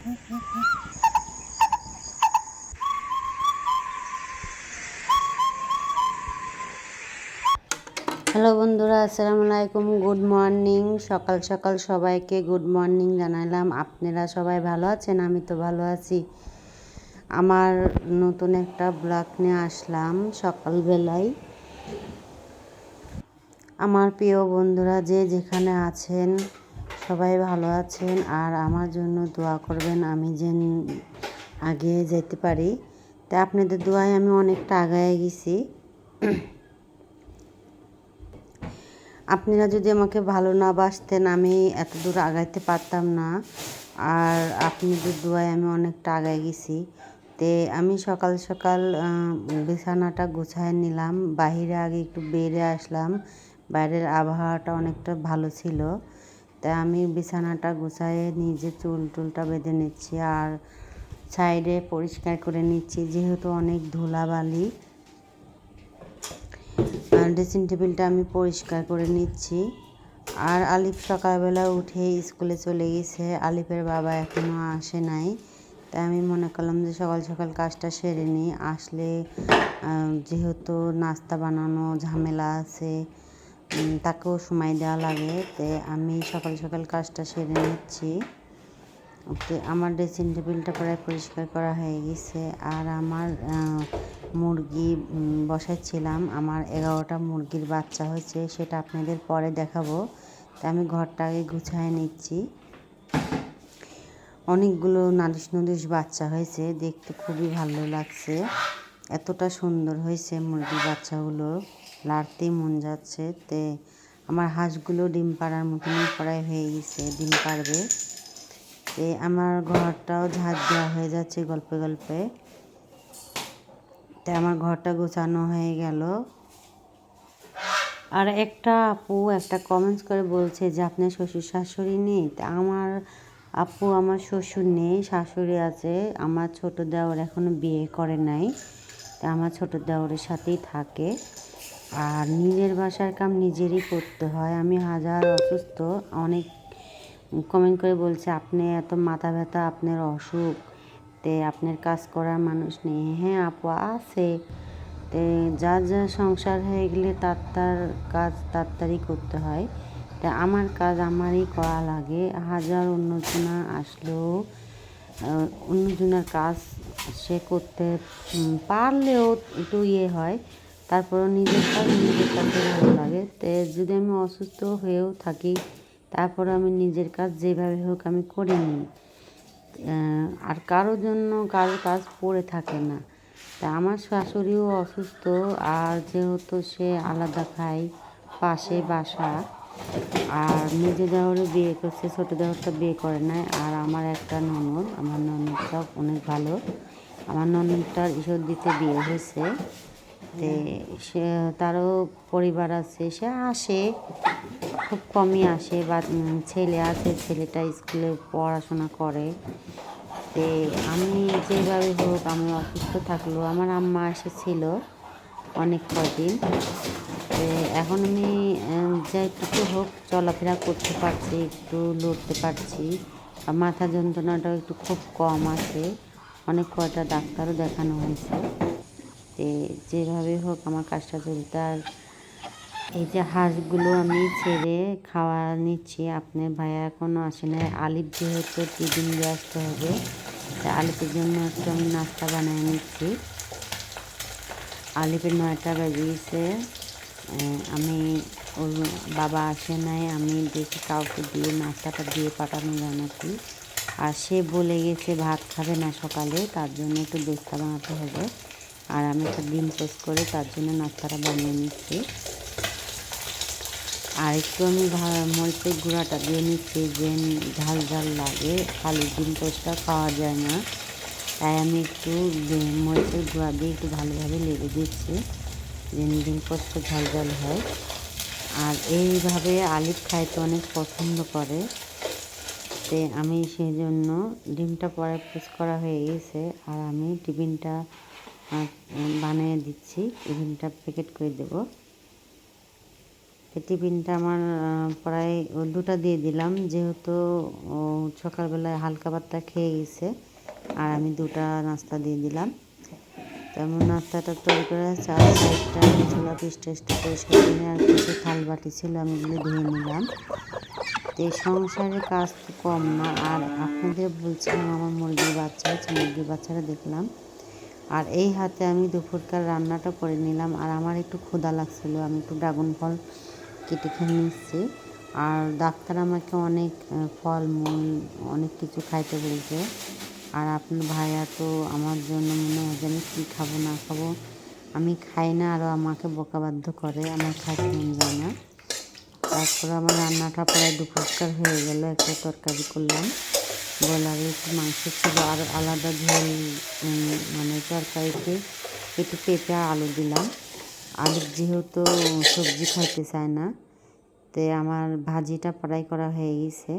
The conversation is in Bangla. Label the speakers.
Speaker 1: হ্যালো বন্ধুরা, আসসালামু আলাইকুম। গুড মর্নিং সকাল সকাল সবাইকে গুড মর্নিং জানালাম আপনারা সবাই ভালো আছেন? আমি তো ভালো আছি। আমার নতুন একটা ব্লগ নিয়ে আসলাম সকালবেলায়। আমার প্রিয় বন্ধুরা, যে যেখানে আছেন সবাই ভালো আছেন আর আমার জন্য দোয়া করবেন আমি যেন আগে যেতে পারি। তা আপনাদের দোয়ায় আমি অনেকটা আগায় গেছি। আপনারা যদি আমাকে ভালো না বাসতেন আমি এত দূর আগাইতে পারতাম না। আর আপনাদের দোয়ায় আমি অনেকটা আগায় গেছি। তে আমি সকাল সকাল বিছানাটা গুছায় নিলাম। বাহিরে আগে একটু বেড়ে আসলাম। বাইরের আবহাওয়াটা অনেকটা ভালো ছিল। তাই আমি বিছানাটা গুছায়ে নিজে চুল টুলটা বেঁধে নিচ্ছি আর সাইডে পরিষ্কার করে নিচ্ছি, যেহেতু অনেক ধুলাবালি। ড্রেসিং টেবিলটা আমি পরিষ্কার করে নিচ্ছি। আর আলিফ সকালবেলা উঠে স্কুলে চলে গেছে। আলিফের বাবা এখনও আসে নাই। তাই আমি মনে করলাম যে সকাল সকাল কাজটা সেরে নিই। আসলে যেহেতু নাস্তা বানানো ঝামেলা আছে তাকেও সময় দেওয়া লাগে। তো আমি সকাল সকাল কাজটা সেরে নিচ্ছি। তো আমার ড্রেসিং টেবিলটা প্রায় পরিষ্কার করা হয়ে গেছে। আর আমার মুরগি বসাচ্ছিলাম আমার এগারোটা মুরগির বাচ্চা হয়েছে, সেটা আপনাদের পরে দেখাবো। তাই আমি ঘরটা আগে গুছায় নিচ্ছি। অনেকগুলো নালিশ নদিশ বাচ্চা হয়েছে, দেখতে খুবই ভালো লাগছে। এতটা সুন্দর হয়েছে মুরগির বাচ্চাগুলো। লাড়তেই মন যাচ্ছে, তে আমার হাঁসগুলো ডিম পাড়ার মতনই প্রায় হয়ে গেছে, ডিম পাড়বে। তে আমার ঘরটাও ঝাঁট দেওয়া হয়ে যাচ্ছে গল্পে গল্পে। তাই আমার ঘরটা গোছানো হয়ে গেল। আর একটা আপু একটা কমেন্টস করে বলছে যে, আপনার শ্বশুর শাশুড়ি নেই? তা আমার আপু আমার শ্বশুর নেই, শাশুড়ি আছে, আমার ছোট দেওয়ার এখনও বিয়ে করে নাই। তা আমার ছোট দেওয়ারের সাথেই থাকে। আর নিজের বাসার কাম নিজেরই করতে হয়। আমি হাজার অসুস্থ। অনেক কমেন্ট করে বলছে, আপনি এত মাথা ব্যথা, আপনার অসুখ। তে আপনার কাজ করার মানুষ নেই। হ্যাঁ আপু, আছে। তে যা যা সংসার হয়ে গেলে তার তার কাজ তাড়াতাড়ি করতে হয়। তা আমার কাজ আমারই করা লাগে। হাজার অন্যজনা আসলেও অন্যজনের কাজ সে করতে পারলেও একটু ইয়ে হয়। তারপরও নিজের কাজ নিজের কাছে ভালো লাগে। তে যদি আমি অসুস্থ হয়েও থাকি তারপর আমি নিজের কাজ যেভাবে হোক আমি করে নিই। আর কারোর জন্য কারোর কাজ পড়ে থাকে না। তা আমার শাশুড়িও অসুস্থ, আর যেহেতু সে আলাদা খায়, পাশে বাসা, আর নিজে দেওয়ারও বিয়ে করছে, ছোটো দেওয়ারটা বিয়ে করে নাই, আর আমার একটা ননদ, আমার ননদটা অনেক ভালো। আমার ননদটার ঈশ্বর দিতে বিয়ে হয়েছে। তে সে তারও পরিবার আছে, সে আসে, খুব কমই আসে, বা ছেলে আছে, ছেলেটা স্কুলে পড়াশোনা করে। তে আমি যেভাবে হোক আমি অসুস্থ থাকল, আমার আম্মা এসেছিল অনেক কদিন এখন আমি যেটুকু হোক চলাফেরা করতে পারছি, একটু লড়তে পারছি মাথা যন্ত্রণাটাও একটু খুব কম আছে। অনেক কয়টা ডাক্তারও দেখানো হয়েছে। তে যেভাবে হোক আমার কাজটা চলতে আর এই যে হাঁসগুলো আমি ছেড়ে খাওয়া নিচ্ছি, আপনার ভাইয়া এখনও আসে না আলিপ যেহেতু টিফিন দিয়ে আসতে হবে আলিপের জন্য একটু আমি নাস্তা বানিয়ে নিচ্ছি। আলিপের নয়টা বেজে আমি ওর বাবা আসে নাই, আমি দেখি কাউকে দিয়ে নাস্তাটা দিয়ে পাঠানো যায় নাকি। আর সে বলে গেছে ভাত খাবে না সকালে, তার জন্য একটু দোস্তা বানাতে হবে। আর আমি একটা ডিম পোস্ট করে তার জন্য নাস্তাটা বানিয়ে নিচ্ছি। আর একটু আমি মরিচের গুঁড়াটা দিয়ে নিচ্ছি, যে ঝাল ঝাল লাগে। খালি ডিম পোস্টটা খাওয়া যায় না। তাই আমি একটু মরিচের গুঁড়া দিয়ে একটু ভালোভাবে লেগে দিচ্ছি যে ডিম পোস্টটা ঝাল ঝাল হয়। আর এইভাবে আলিফ খাইতে অনেক পছন্দ করে। তে আমি সেই জন্য ডিমটা পরে পোস্ট করা হয়ে গেছে। আর আমি টিফিনটা বানিয়ে দিচ্ছি, টিফিনটা প্যাকেট করে দেবো। টিফিনটা আমার প্রায় দুটা দিয়ে দিলাম, যেহেতু সকালবেলায় হালকা পাতলা খেয়ে গেছে, আর আমি দুটা নাস্তা দিয়ে দিলাম। তেমন নাস্তাটা তৈরি করে চার সাইডটা ছিল পিস পরিষ্কার করে আর কিছু থাল বাটি ছিল, আমি এগুলো ধুয়ে নিলাম। তো এই সংসারের কাজ তো কম না, আর আপনাদের বলছিলাম আমার মুরগির বাচ্চা আছে, মুরগির বাচ্চারা দেখলাম আর এই হাতে আমি দুপুরকার রান্নাটা করে নিলাম। আর আমার একটু ক্ষুধা লাগছিল, আমি একটু ড্রাগন ফল কেটে খেয়ে নিচ্ছি। আর ডাক্তার আমাকে অনেক ফলমূল, অনেক কিছু খাইতে বলছে। আর আপনার ভাইয়া তো আমার জন্য মনে হয় যে আমি কী খাব, না খাব, আমি খাই না আরও আমাকে বোকাবাধ্য করে, আমার খাইতে মন যায় না। তারপরে আমার রান্নাটা প্রায় দুপুরকার হয়ে গেল, একটা তরকারি করলাম। একটু মাংস ছিল আর আলাদা ঝোল মানে তরকারিতে একটু পেঁপে আলু দিলাম। আলু যেহেতু সবজি খাইতে চায় না তে আমার ভাজিটা ফ্রাই করা হয়ে গেছে।